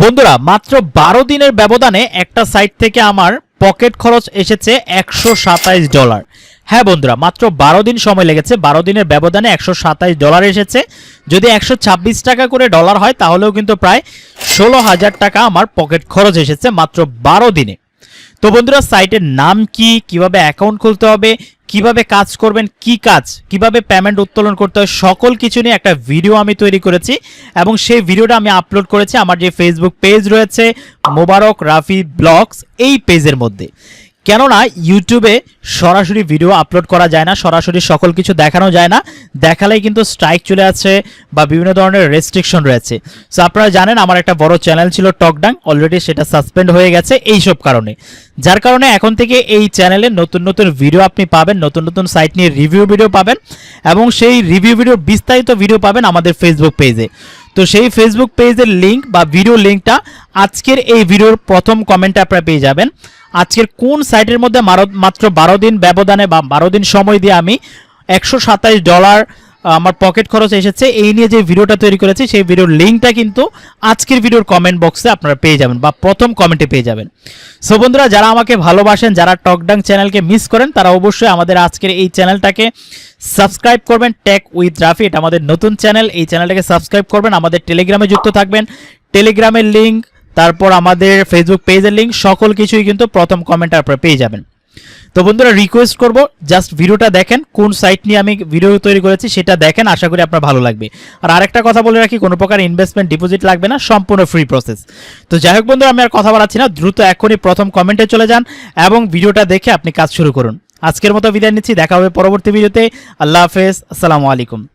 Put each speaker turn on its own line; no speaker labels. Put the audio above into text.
বন্ধুরা, মাত্র বারো দিনের ব্যবধানে একটা সাইট থেকে আমার পকেট খরচ এসেছে একশো সাতাইশ ডলার হ্যাঁ বন্ধুরা, মাত্র বারো দিন সময় লেগেছে, বারো দিনের ব্যবধানে একশো সাতাইশ ডলার এসেছে। যদি একশো ছাব্বিশ টাকা করে ডলার হয়, তাহলেও কিন্তু প্রায় ষোলো হাজার টাকা আমার পকেট খরচ এসেছে মাত্র বারো দিনে। তো বন্ধুরা, সাইটের নাম কি, কীভাবে অ্যাকাউন্ট খুলতে হবে, কীভাবে কাজ করবেন, কি কাজ, কীভাবে পেমেন্ট উত্তোলন করতে হয়, সকল কিছু নিয়ে একটা ভিডিও আমি তৈরি করেছি। এবং সেই ভিডিওটা আমি আপলোড করেছি আমার যে ফেসবুক পেজ রয়েছে, মোবারক রাফি ব্লগস, এই পেজের মধ্যে। কেননা ইউটিউবে সরাসরি ভিডিও আপলোড করা যায় না, সরাসরি সকল কিছু দেখানো যায় না। দেখালেই কিন্তু স্ট্রাইক চলে আছে বা বিভিন্ন ধরনের রেস্ট্রিকশন রয়েছে। সো আপনারা জানেন, আমার একটা বড় চ্যানেল ছিল টকডাং অলরেডি সেটা সাসপেন্ড হয়ে গেছে এই সব কারণে। যার কারণে এখন থেকে এই চ্যানেলে নতুন নতুন ভিডিও আপনি পাবেন, নতুন নতুন সাইট নিয়ে রিভিউ ভিডিও পাবেন এবং সেই রিভিউ ভিডিও বিস্তারিত ভিডিও পাবেন আমাদের ফেসবুক পেজে তো সেই ফেসবুক পেজের লিঙ্ক বা ভিডিও লিঙ্কটা আজকের এই ভিডিওর প্রথম কমেন্টে আপনারা পেয়ে যাবেন। আজকের কোন সাইটের মধ্যে মাত্র বারো দিন ব্যবধানে বা বারো দিন সময় দিয়ে আমি একশো ডলার আমার পকেট খরচ এসেছে। এই নিয়ে যে ভিডিওটা তৈরি করেছি, সেই ভিডিওর লিঙ্কটা কিন্তু আজকের ভিডিওর কমেন্ট বক্সে আপনারা পেয়ে যাবেন বা প্রথম কমেন্টে পেয়ে যাবেন। সো বন্ধুরা, যারা আমাকে ভালোবাসেন, যারা টকডাং চ্যানেলকে মিস করেন, তারা অবশ্যই আমাদের আজকের এই চ্যানেলটাকে সাবস্ক্রাইব করবেন। টেক উইথ রাফি এটা আমাদের নতুন চ্যানেল এই চ্যানেলটাকে সাবস্ক্রাইব করবেন। আমাদের টেলিগ্রামে যুক্ত থাকবেন। টেলিগ্রামের লিঙ্ক তারপর আমাদের ফেসবুক পেজের লিঙ্ক সকল কিছুই কিন্তু প্রথম কমেন্টে আপনারা পেয়ে যাবেন। তো বন্ধুরা রিকোয়েস্ট করব জাস্ট ভিডিওটা দেখেন, কোন সাইট নিয়ে আমি ভিডিও তৈরি করেছি সেটা দেখেন, আশা করি আপনার ভালো লাগবে। আর আরেকটা কথা বলে রাখি, কোনো প্রকার ইনভেস্টমেন্ট ডিপোজিট লাগবে না, সম্পূর্ণ ফ্রি প্রসেস তো যাই হোক বন্ধুরা, আমি আর কথা বলাচ্ছি না, দ্রুত এখনই প্রথম কমেন্টে চলে যান এবং ভিডিওটা দেখে আপনি কাজ শুরু করুন। আজকের মতো বিদায় নিচ্ছি, দেখা হবে পরবর্তী ভিডিওতে আল্লাহ হাফেজ, আসসালামু আলাইকুম।